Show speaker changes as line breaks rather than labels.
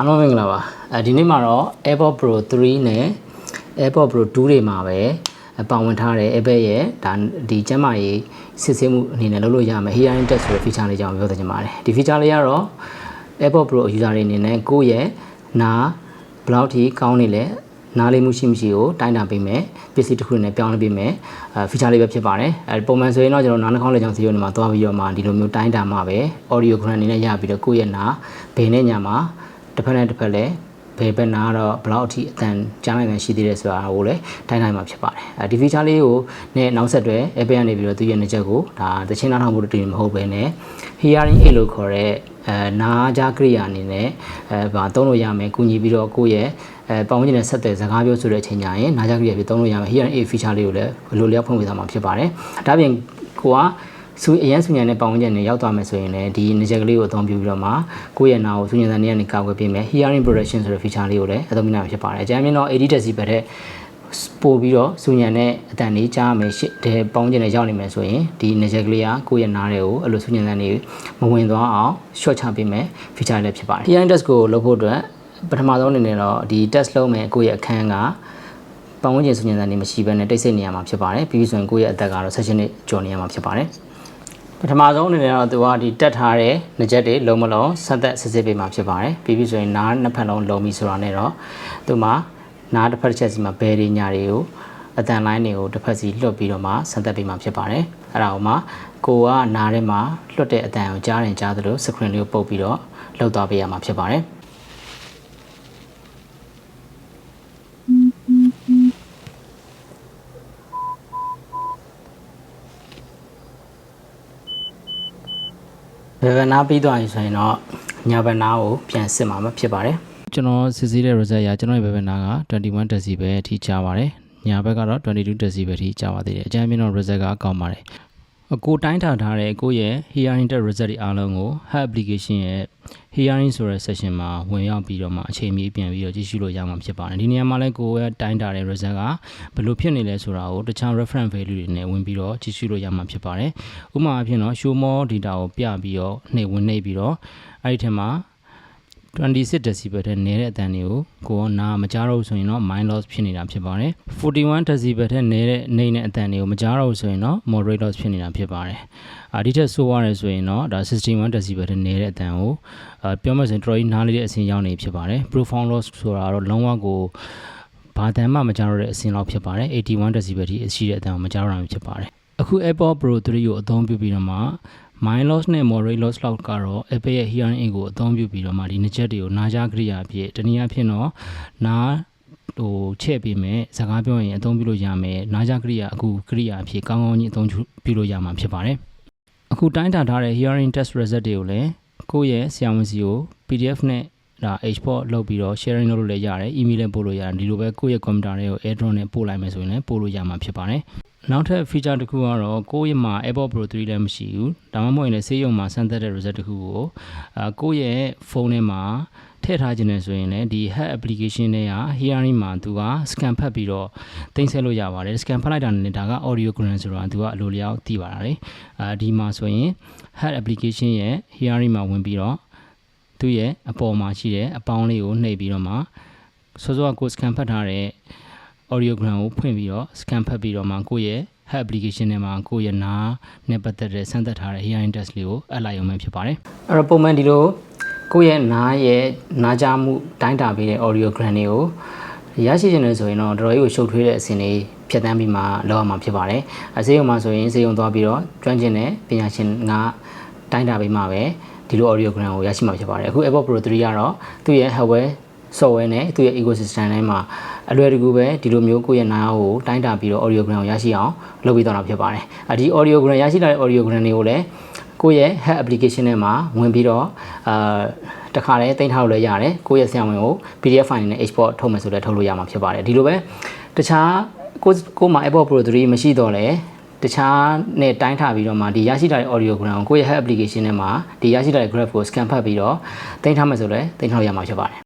အားလုံးမင်္ဂလာပါအဲဒီနေ့မှာတော့ AirPod Pro 3နဲ့ AirPod Pro 2တွေမှာပဲပါဝင်ထားတဲ့ Apple ရဲ့ဒါဒီကျမ်းမာရေးစစ်ဆေးမှုအနေနဲ့လုပ်လို့ရမယ် hearing test ဆိုတဲ့ feature လေးကြောင့်ပြောသချင်ပါတယ်ဒီ feature လေးကတော့ AirPod Pro user တွေအနေနဲ့ကိုယ့်ရဲ့နားဘယ်လောက်ထိကောင်းနေလဲနားလေးမှုရှိမရှိကိုတိုင်းတာပေးမယ်ပစ္စည်းတစ်ခုနဲ့ပြောင်းလဲပေးမယ်အဲ feature လေးပဲဖြစ်ပါတယ်အဲပုံမှန်ဆိုရင်တော့ကျွန်တော်နားနှာခေါင်းလေးကြောင့်စီရိုနေမှာသွားပြီးတော့မှဒီလိုမျိုးတိုင်းတာမှာပဲ audio gram အနေနဲ့ရပြီးတော့ကိုယ့်ရဲ့နားဘယ်နဲ့ညာမှာ တစ်ဖက်နဲ့တစ်ဖက်လဲဘယ်ဘက်နာတော့ဘယ်လောက်အထိအတန်ကြားနိုင်တယ်ရှိသေးတယ်ဆိုတာကိုလည်းတိုင်းတိုင်းမှာဖြစ်ပါတယ်အဲဒီ feature လေးကိုနဲ့နောက်ဆက်တွဲ Apple ကနေပြီးတော့သူရဲ့နှစ်ချက်ကိုဒါသချင်းနားထောင်မှုတူမဟုတ်ဘဲနဲ့ hearing aid လို့ခေါ်တဲ့အဲနားကြားကိရိယာအနေနဲ့အဲဗာသုံးလို့ရမယ်ကူညီပြီးတော့ကိုယ့်ရဲ့အဲပတ်ဝန်းကျင်နဲ့ဆက်သွယ်စကားပြောဆိုတဲ့အချိန်ညာရင်နားကြားကိရိယာဖြစ်သုံးလို့ရမယ် hearing aid feature လေးကိုလည်းဘယ်လိုလျောက်ဖွင့်ပေးသွားမှာဖြစ်ပါတယ်ဒါပြင်ကိုက ဆူအရန်ဆူညံတဲ့ပတ်ဝန်းကျင်နဲ့ရောက်သွားမယ်ဆိုရင်လည်းဒီနေချက်ကလေးကိုအသုံးပြုပြီးတော့မှကိုယ့်ရဲ့နားကိုဆူညံတဲ့နေရာနဲ့ကာကွယ်ပေးမယ် hearing protection ဆိုတဲ့ feature လေးကိုလည်းအသုံးပြုနိုင်မှာဖြစ်ပါတယ်အကြမ်းမြင်တော့80 decibel တဲ့ပို့ပြီးတော့ဆူညံတဲ့အတန်လေးကြားမယ်ရှစ်တဲ့ပေါင်းကျင်နဲ့ရောက်နေမယ်ဆိုရင်ဒီနေချက်ကလေးကကိုယ့်ရဲ့နားတွေကိုအဲ့လိုဆူညံတဲ့နေမဝင်သွားအောင် short ချပေးမယ် feature လေးဖြစ်ပါတယ် hearing test ကိုလုပ်ဖို့အတွက်ပထမဆုံးအနေနဲ့တော့ဒီ test လုပ်မယ်ကိုယ့်ရဲ့အခန်းကပတ်ဝန်းကျင်ဆူညံတဲ့နေမရှိဘဲနဲ့တိတ်ဆိတ်နေရမှာဖြစ်ပါတယ်ပြီးပြီးဆိုရင်ကိုယ့်ရဲ့အသက်ကတော့ session နဲ့ကြော်နေရမှာဖြစ်ပါတယ် ပထမဆုံးအနေနဲ့တော့သူကဒီတက်ထားတဲ့ငကြက်တွေလုံးမလုံးဆက်သက်စစ်စစ်ပေးမှာဖြစ်ပါတယ်ပြီးပြီဆိုရင်နားနှစ်ဖက်လုံးလုံးပြီဆိုတာနဲ့တော့သူမှနားတစ်ဖက်တစ်ချက်စီမှာဘယ်တွေညာတွေကိုအတန်လိုင်းတွေကိုတစ်ဖက်စီလွတ်ပြီးတော့မှဆက်သက်ပေးမှာဖြစ်ပါတယ်အဲ့ဒါကိုမှကိုကနားထဲမှာလွတ်တဲ့အတန်ကိုကြားရင်ကြားသလို screen လေးကိုပုတ်ပြီးတော့လှုပ်သွားပေးရမှာဖြစ်ပါတယ် ဘယ်ဘက်နားပြီးသွားပြီဆိုရင်တော့ညာဘက်နားကိုပြန်စစ်မှာဖြစ်ပါတယ်ကျွန်တော်စစ်ဆေးတဲ့ result ရကျွန်တော်ရဲ့ဘက်ဘက်နားက21 decibel အထိကြားပါတယ်ညာဘက်ကတော့22 decibel အထိကြားပါသေးတယ်အကြမ်းမြင်တော့ result ကကောင်းပါတယ်အ ကိုတိုင်းထားထားတဲ့ကိုယ့်ရဲ့ hearing test result တွေအားလုံးကို Hub application ရဲ့ hearing ဆိုတဲ့ session မှာဝင်ရောက်ပြီးတော့မှအချိန်မီပြန်ပြီးတော့ကြည့်ရှုလို့ရမှာဖြစ်ပါတယ်ဒီနေရာမှာလည်းကိုယ့်ရဲ့တိုင်းထားတဲ့ result ကဘယ်လိုဖြစ်နေလဲဆိုတာကိုတခြား reference value တွေနဲ့ဝင်ပြီးတော့ကြည့်ရှုလို့ရမှာဖြစ်ပါတယ်ဥပမာအဖြစ်တော့ show more data ကိုပြပြီးတော့နှိပ်ဝင်နှိပ်ပြီးတော့အဲ့ဒီထက်မှာ 26 decibel တဲ့နည်းတဲ့အတန်တွေကိုကိုယ်နားမကြားတော့ဆိုရင်တော့ mind loss ဖြစ်နေတာဖြစ်ပါတယ်41 decibel တဲ့နည်းတဲ့နေနဲ့အတန်တွေကိုမကြားတော့ဆိုရင်တော့ moderate loss ဖြစ်နေတာဖြစ်ပါတယ်အာဒီထက်ဆိုးရတယ်ဆိုရင်တော့ဒါ61 decibel တဲ့နည်းတဲ့အတန်ကိုအာပြောမှဆိုရင်တော်တော်ကြီးနားလေးတဲ့အဆင့်ရောက်နေဖြစ်ပါတယ် profound loss ဆိုတာတော့လုံးဝကိုဘာတန်မှမကြားတော့တဲ့အဆင့်လောက်ဖြစ်ပါတယ်81 decibel ထိရှိတဲ့အတန်ကိုမကြားတော့တာဖြစ်ပါတယ်အခု AirPod Pro 3ကိုအသုံးပြုပြီးတော့မှ mind loss နဲ့ moderate loss လောက်ကတော့ Apple ရဲ့ hearing aid ကိုအသုံးပြုပြီးတော့မှဒီနှစ်ချက်တွေကိုနားကြားကြရိယာအဖြစ်တနည်းအားဖြင့်တော့နားဟိုချဲ့ပေးမယ်စကားပြောရင်အသုံးပြုလို့ရမယ်နားကြားကြရိယာအခုကြရိယာအဖြစ်ကောင်းကောင်းကြီးအသုံးပြုလို့ရမှာဖြစ်ပါတယ်အခုတိုင်းတာထားတဲ့ hearing test result တွေကိုလည်းကိုယ့်ရဲ့ဆရာဝန်စီကို PDF နဲ့ ဒါ export လုပ်ပြီးတော့ sharing လုပ်လို့လည်းရတယ် email နဲ့ပို့လို့ရတယ်ဒီလိုပဲကိုယ့်ရဲ့ computer တွေကို AirDrop နဲ့ပို့လိုက်မယ်ဆိုရင်လည်းပို့လို့ရမှာဖြစ်ပါတယ်နောက်ထပ် feature တစ်ခုကတော့ကိုယ့်ရဲ့မှာ AirPod Pro 3လည်းမရှိဘူးဒါမှမဟုတ်ရင်လည်းဆေးရုံမှာစမ်းသပ်တဲ့ result တစ်ခုကိုအာကိုယ့်ရဲ့ဖုန်းထဲမှာထည့်ထားခြင်းနဲ့ဆိုရင်လည်းဒီ Head application တွေက hearing မှာသူက scan ဖတ်ပြီးတော့တင်ဆက်လို့ရပါတယ် scan ဖတ်လိုက်တာနဲ့ဒါက audiogram ဆိုတော့သူကအလိုလျောက်သိပါတာလေအာဒီမှာဆိုရင် Head application ရဲ့ hearing မှာဝင်ပြီးတော့ သူ့ရဲ့အပေါ်မှာရှိတဲ့အပေါင်းလေးကိုနှိပ်ပြီးတော့မှစောစောကကို scan ဖတ်ထားတဲ့ audiogram ကိုဖွင့်ပြီးတော့ scan ဖတ်ပြီးတော့မှကိုယ့်ရဲ့ Head application ထဲမှာကိုယ့်ရဲ့နားနဲ့ပတ်သက်တဲ့စမ်းသပ်ထားတဲ့ hearing test လေးကိုအပ်လိုက်ရုံပဲဖြစ်ပါတယ်အဲ့တော့ပုံမှန်ဒီလိုကိုယ့်ရဲ့နားရဲ့နားကြားမှုတိုင်းတာပေးတဲ့ audiogram တွေကိုရရှိခြင်းလဲဆိုရင်တော့တော်တော်ကြီးကိုရှုပ်ထွေးတဲ့အဆင့်လေးဖြတ်တန်းပြီးမှလောက်အောင်မှာဖြစ်ပါတယ်အစေးရုံမှာဆိုရင်စေးရုံသွားပြီးတော့ကျွမ်းကျင်တဲ့ပညာရှင်ကတိုင်းတာပေးမှပဲ ဒီလို audiogram ကိုရရှိမှာဖြစ်ပါတယ်အခု AirPod Pro 3ကတော့သူ့ရဲ့ hardware software နဲ့သူ့ရဲ့ ecosystem ထဲမှာအလွယ်တကူပဲဒီလိုမျိုးကိုယ့်ရဲ့နားကိုတိုင်းတာပြီးတော့ audiogram ကိုရရှိအောင်လုပ်ပြီးတော့တာဖြစ်ပါတယ်။အဲဒီ audiogram ရရှိလာတဲ့ audiogram တွေကိုလည်းကိုယ့်ရဲ့ head application ထဲမှာဝင်ပြီးတော့အာတခါလဲတင်ထားလို့လည်းရတယ်။ကိုယ့်ရဲ့ဆရာဝန်ကို PDF file နဲ့ export ထုတ်မယ်ဆိုလည်းထုတ်လို့ရမှာဖြစ်ပါတယ်။ဒီလိုပဲတခြားကိုကိုမှာ AirPod Pro 3မရှိတော့လဲ တခြားနဲ့တိုင်းထားပြီးတော့မှဒီရရှိလာတဲ့ audiogram ကိုကိုယ့်ရဲ့ head application ထဲမှာဒီရရှိလာတဲ့ graph ကို scan ဖတ်ပြီးတော့တင်ထားမယ်ဆိုလည်းတင်ထားလို့ရမှာဖြစ်ပါတယ်